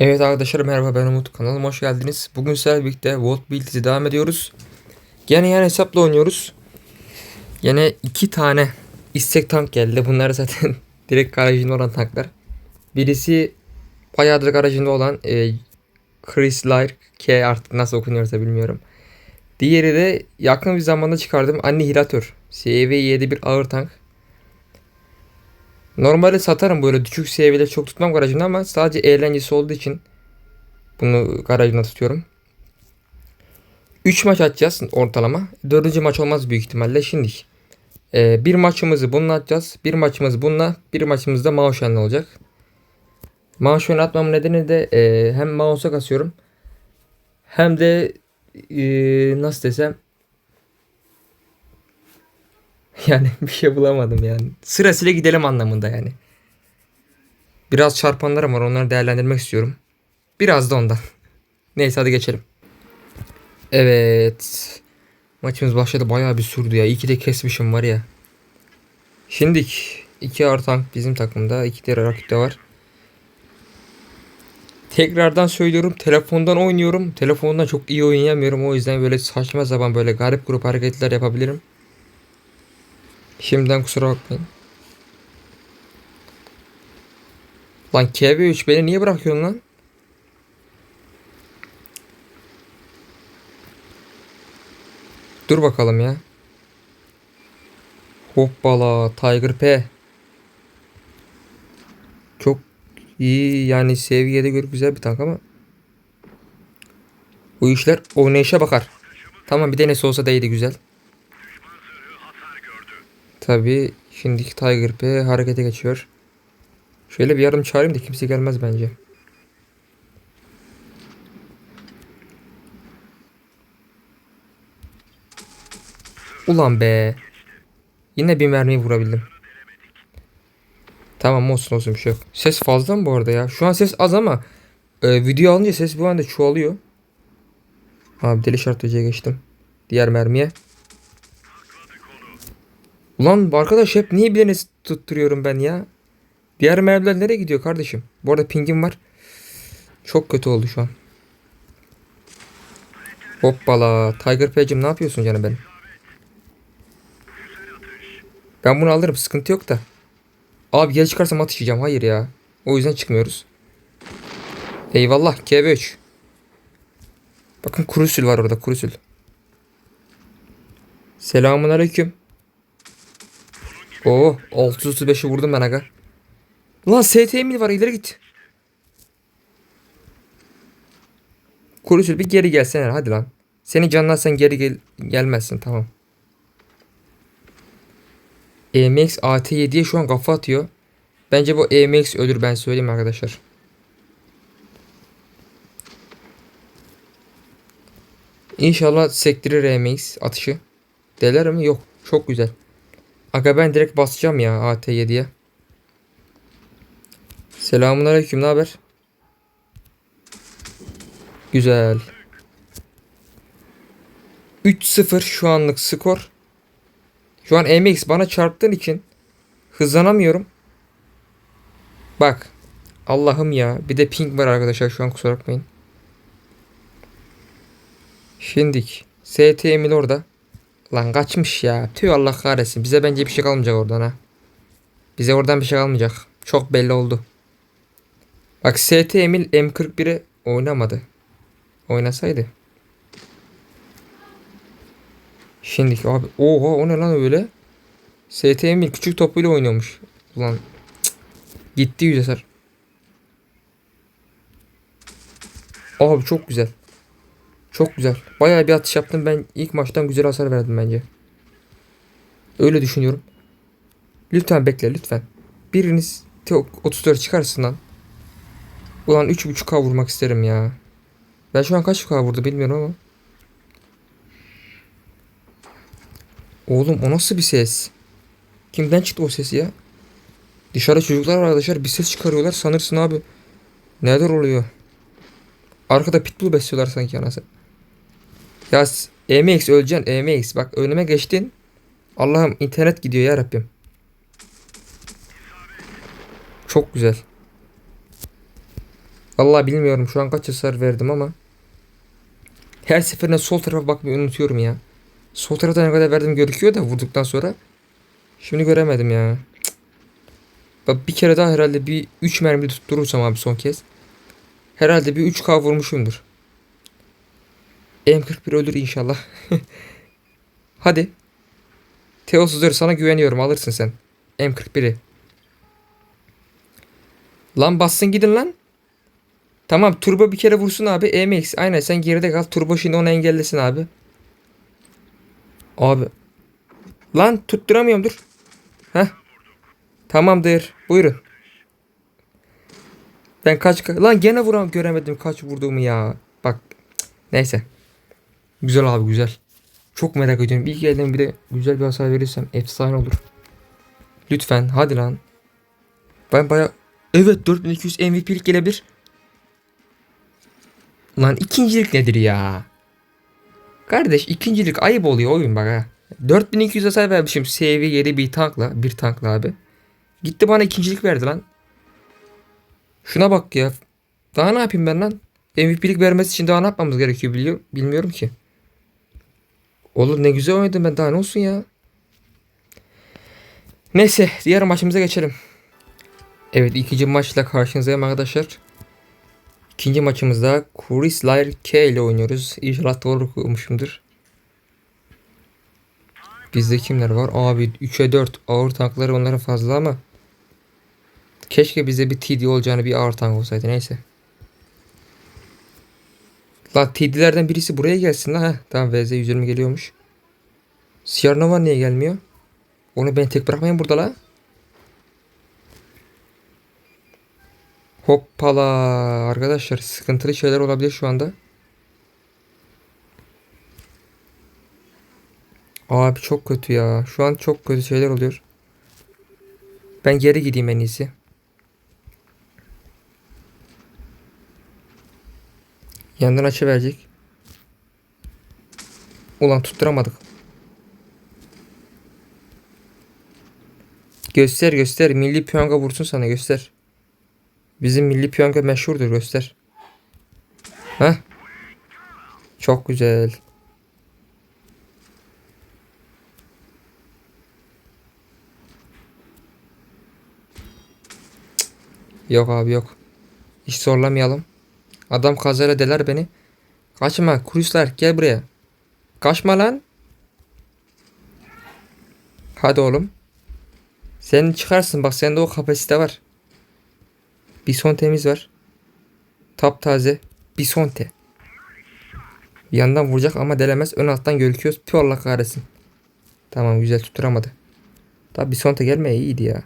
Evet arkadaşlar merhaba ben Umut kanalıma hoş geldiniz. Bugün sizlerle birlikte Build'e devam ediyoruz. Gene yan hesapla oynuyoruz. Yine iki tane istek tank geldi. Bunlar zaten direkt garajında olan tanklar. Birisi bayağıdır garajında olan e, Chris Lark K artık nasıl okunuyorsa bilmiyorum. Diğeri de yakın bir zamanda çıkardım Annihilator. CV7 bir ağır tank. Normalde satarım böyle düşük seviyeleri çok tutmam garajımda ama sadece eğlencesi olduğu için bunu garajımda tutuyorum. 3 maç atacağız ortalama. 4. maç olmaz büyük ihtimalle şimdi. Ee, bir maçımızı bununla atacağız. Bir maçımız bununla. Bir maçımız da Mauşen'le olacak. Mauşen'i atmamın nedeni de e, hem mouse'a kasıyorum. Hem de e, nasıl desem yani bir şey bulamadım yani. Sırasıyla gidelim anlamında yani. Biraz çarpanlarım var onları değerlendirmek istiyorum. Biraz da ondan. Neyse hadi geçelim. Evet. Maçımız başladı bayağı bir sürdü ya. İyi ki de kesmişim var ya. Şimdik iki ağır tank bizim takımda. iki de rakipte var. Tekrardan söylüyorum telefondan oynuyorum. Telefondan çok iyi oynayamıyorum. O yüzden böyle saçma sapan böyle garip grup hareketler yapabilirim. Şimdiden kusura bakmayın. Lan KB3 beni niye bırakıyorsun lan? Dur bakalım ya. Hoppala Tiger P. Çok iyi yani seviyede göre güzel bir tank ama. Bu işler oynayışa bakar. Tamam bir denesi olsa değdi güzel. Tabi şimdiki Tiger P harekete geçiyor. Şöyle bir yardım çağırayım da kimse gelmez bence. Ulan be. Yine bir mermiyi vurabildim. Tamam olsun olsun bir şey yok. Ses fazla mı bu arada ya? Şu an ses az ama e, video alınca ses bu anda çoğalıyor. Abi deli şartlıcıya geçtim. Diğer mermiye. Ulan arkadaş hep niye bir deniz tutturuyorum ben ya? Diğer mermiler nereye gidiyor kardeşim? Bu arada pingim var. Çok kötü oldu şu an. Hoppala. Tiger Page'im ne yapıyorsun canım benim? Ben bunu alırım sıkıntı yok da. Abi geri çıkarsam atışacağım. Hayır ya. O yüzden çıkmıyoruz. Eyvallah KB3. Bakın kurusül var orada kurusül. Selamun aleyküm. Oo 635'i vurdum ben aga. Lan ST mi var ileri git. Kurusül bir geri gelsene hadi lan. Seni canlarsan geri gel gelmezsin tamam. EMX AT7'ye şu an kafa atıyor. Bence bu EMX ölür ben söyleyeyim arkadaşlar. İnşallah sektirir EMX atışı. Deler mi? Yok. Çok güzel. Aga ben direkt basacağım ya AT7'ye. Selamun aleyküm. Ne haber? Güzel. 3-0 şu anlık skor. Şu an MX bana çarptığın için hızlanamıyorum. Bak. Allah'ım ya. Bir de ping var arkadaşlar şu an kusura bakmayın. Şimdik. ST Emil orada. Lan kaçmış ya. Tüy Allah kahretsin. Bize bence bir şey kalmayacak oradan ha. Bize oradan bir şey kalmayacak. Çok belli oldu. Bak ST Emil M41'e oynamadı. Oynasaydı. Şimdiki abi. Oha o ne lan öyle? ST Emil küçük topuyla oynuyormuş. Ulan. Cık. Gitti yüz hasar. Abi çok güzel. Çok güzel. Bayağı bir atış yaptım. Ben ilk maçtan güzel hasar verdim bence. Öyle düşünüyorum. Lütfen bekle lütfen. Biriniz T34 çıkarsın lan. Ulan 3.5K vurmak isterim ya. Ben şu an kaç K vurdu bilmiyorum ama. Oğlum o nasıl bir ses? Kimden çıktı o ses ya? Dışarı çocuklar var arkadaşlar bir ses çıkarıyorlar sanırsın abi. Neler oluyor? Arkada pitbull besliyorlar sanki anası. Ya EMX öleceksin EMX. Bak önüme geçtin. Allah'ım internet gidiyor ya Rabbim. Çok güzel. Vallahi bilmiyorum şu an kaç hasar verdim ama. Her seferinde sol tarafa bakmayı unutuyorum ya. Sol tarafta ne kadar verdim gözüküyor da vurduktan sonra. Şimdi göremedim ya. Bak bir kere daha herhalde bir 3 mermi tutturursam abi son kez. Herhalde bir 3K vurmuşumdur. M41 ölür inşallah. Hadi. T34 sana güveniyorum alırsın sen. M41'i. Lan bassın gidin lan. Tamam turbo bir kere vursun abi. EMX aynen sen geride kal. Turbo şimdi onu engellesin abi. Abi. Lan tutturamıyorum dur. Heh. Tamamdır. Buyurun. Ben kaç lan gene vuram göremedim kaç vurduğumu ya. Bak. Neyse. Güzel abi güzel. Çok merak ediyorum. İlk elden bir de güzel bir hasar verirsem efsane olur. Lütfen hadi lan. Ben baya Evet 4200 MVP'lik gelebilir. Lan ikincilik nedir ya? Kardeş ikincilik ayıp oluyor oyun bak ha. 4200 hasar vermişim seviye bir tankla. Bir tankla abi. Gitti bana ikincilik verdi lan. Şuna bak ya. Daha ne yapayım ben lan? MVP'lik vermesi için daha ne yapmamız gerekiyor biliyor, bilmiyorum ki. Oğlum ne güzel oynadım ben daha ne olsun ya. Neyse diğer maçımıza geçelim. Evet ikinci maçla karşınızdayım arkadaşlar. İkinci maçımızda Chris Lyre K ile oynuyoruz. İnşallah doğru okumuşumdur. Bizde kimler var? Abi 3'e 4 ağır tankları onlara fazla ama keşke bize bir TD olacağını bir ağır tank olsaydı neyse. La TD'lerden birisi buraya gelsin la. Heh, tamam VZ 120 geliyormuş. Sierra niye gelmiyor? Onu ben tek bırakmayın burada la. Hoppala arkadaşlar sıkıntılı şeyler olabilir şu anda. Abi çok kötü ya. Şu an çok kötü şeyler oluyor. Ben geri gideyim en iyisi. Yandan açı verecek. Ulan tutturamadık. Göster göster. Milli piyonga vursun sana göster. Bizim milli piyonga meşhurdur göster. Heh. Çok güzel. Yok abi yok. Hiç zorlamayalım. Adam kazara deler beni. Kaçma kuruslar gel buraya. Kaçma lan. Hadi oğlum. Sen çıkarsın bak sende o kapasite var. Bisonte'miz var. Taptaze. Bisonte. Bir yandan vuracak ama delemez. Ön alttan gözüküyoruz. Pü Allah kahretsin. Tamam güzel tutturamadı. Tabi Bisonte gelmeye iyiydi ya.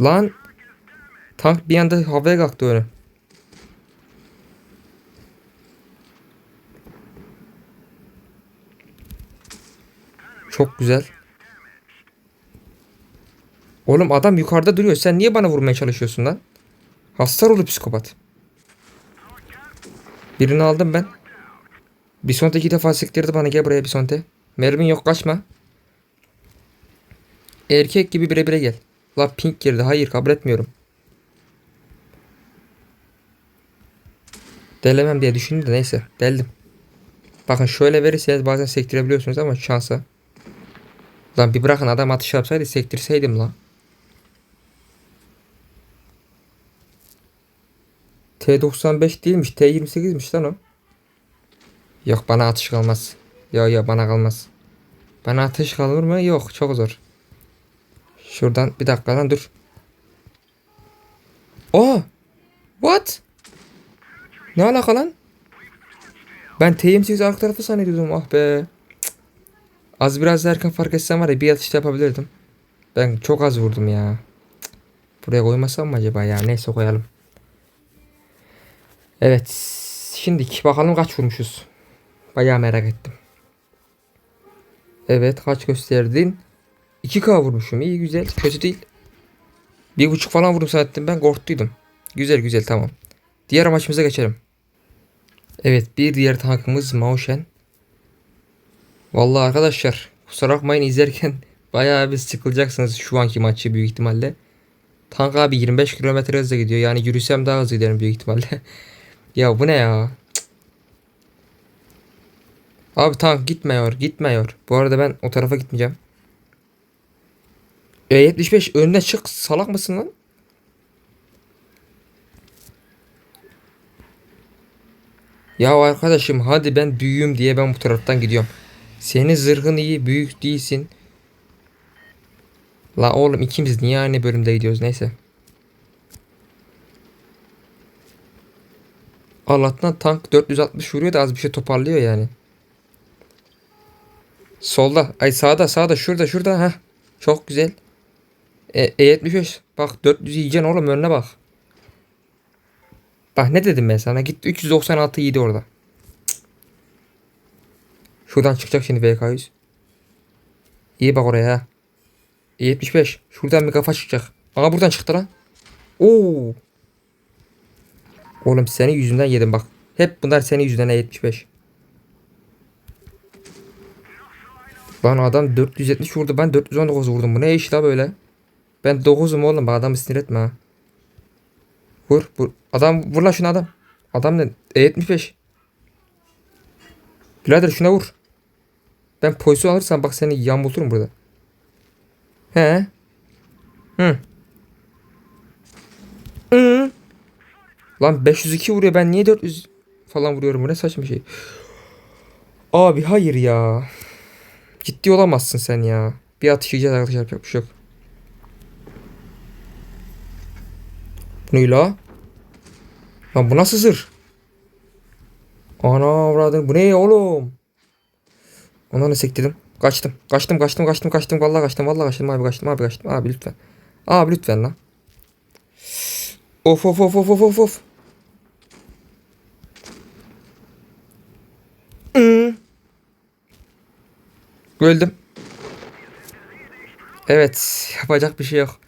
Lan. Tank bir anda havaya kalktı öyle. Çok güzel. Oğlum adam yukarıda duruyor. Sen niye bana vurmaya çalışıyorsun lan? Hastar oldu psikopat. Birini aldım ben. Bisonte iki defa sektirdi bana. Gel buraya Bisonte. Mermin yok kaçma. Erkek gibi bire bire gel. La pink girdi. Hayır kabul etmiyorum. Delemem diye düşündüm de neyse. Deldim. Bakın şöyle verirseniz bazen sektirebiliyorsunuz ama şansa. Lan bir bırakın adam atış yapsaydı sektirseydim lan. T95 değilmiş. T28'miş lan o. Yok bana atış kalmaz. Yok yok bana kalmaz. Bana atış kalır mı? Yok çok zor. Şuradan bir dakika lan dur. Oh! Ne alaka lan? Ben T28 arka tarafı zannediyordum ah be. Cık. Az biraz erken fark etsem var ya bir atışta yapabilirdim. Ben çok az vurdum ya. Cık. Buraya koymasam mı acaba ya? Neyse koyalım. Evet. Şimdi bakalım kaç vurmuşuz. Bayağı merak ettim. Evet kaç gösterdin? 2K vurmuşum. İyi güzel. Kötü değil. Bir buçuk falan vurdum zannettim ben korktuydum. Güzel güzel tamam. Diğer maçımıza geçelim. Evet bir diğer tankımız Maoshen. Vallahi arkadaşlar kusura bakmayın izlerken bayağı bir sıkılacaksınız şu anki maçı büyük ihtimalle. Tank abi 25 kilometre hızla gidiyor. Yani yürüsem daha hızlı giderim büyük ihtimalle. ya bu ne ya? Cık. Abi tank gitmiyor, gitmiyor. Bu arada ben o tarafa gitmeyeceğim. E75 önüne çık. Salak mısın lan? Ya arkadaşım hadi ben büyüğüm diye ben bu taraftan gidiyorum. Senin zırhın iyi, büyük değilsin. La oğlum ikimiz niye aynı bölümde gidiyoruz neyse. Allah'tan tank 460 vuruyor da az bir şey toparlıyor yani. Solda. Ay sağda sağda şurada şurada ha. Çok güzel. E, E75 bak 400 yiyeceksin oğlum önüne bak. Bak ne dedim ben sana git 396 yedi orada. Şuradan çıkacak şimdi VK100. İyi bak oraya ha. E75 şuradan bir kafa çıkacak. Aa buradan çıktı lan. Oo. Oğlum senin yüzünden yedim bak. Hep bunlar senin yüzünden E75. Lan adam 470 vurdu ben 419 vurdum. Bu ne iş la böyle? Ben 9'um oğlum adamı sinir etme ha. Vur vur. Adam vur lan şuna adam. Adam ne? E75. Birader şuna vur. Ben pozisyon alırsam bak seni yamulturum burada. He. Hı. Hı. Lan 502 vuruyor ben niye 400 falan vuruyorum bu ne saçma şey. Abi hayır ya. Ciddi olamazsın sen ya. Bir atış yiyeceğiz arkadaşlar yapacak bir şey yok. Bu ne la? Lan bu nasıl zırh? Ana avradın bu ne oğlum? Ona ne sektirdim? Kaçtım. Kaçtım kaçtım kaçtım kaçtım. Vallahi kaçtım vallahi kaçtım abi kaçtım abi kaçtım. Abi lütfen. Abi lütfen lan. Of of of of of of of. Öldüm. Evet. Yapacak bir şey yok.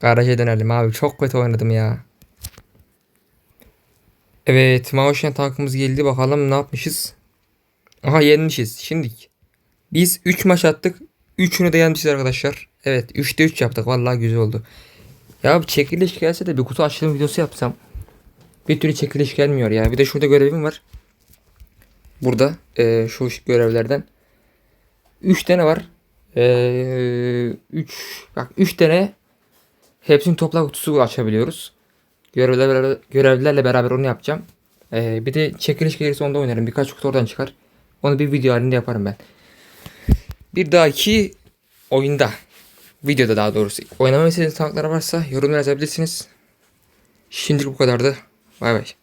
Garaja dönelim abi. Çok kötü oynadım ya. Evet. Maoşen tankımız geldi. Bakalım ne yapmışız. Aha yenmişiz. Şimdik. Biz 3 maç attık. 3'ünü de yenmişiz arkadaşlar. Evet. 3'te 3 yaptık. Vallahi güzel oldu. Ya bir çekiliş gelse de bir kutu açılım videosu yapsam. Bir türlü çekiliş gelmiyor ya. Bir de şurada görevim var. Burada. eee, şu görevlerden. 3 tane var. 3 bak 3 tane hepsinin toplam kutusu açabiliyoruz. Görevlerle, görevlerle beraber onu yapacağım. Eee, bir de çekiliş gelirse onda oynarım. Birkaç kutu oradan çıkar. Onu bir video halinde yaparım ben. Bir dahaki oyunda videoda daha doğrusu oynamamı istediğiniz tanklar varsa yorumlara yazabilirsiniz. Şimdilik bu kadardı. Bay bay.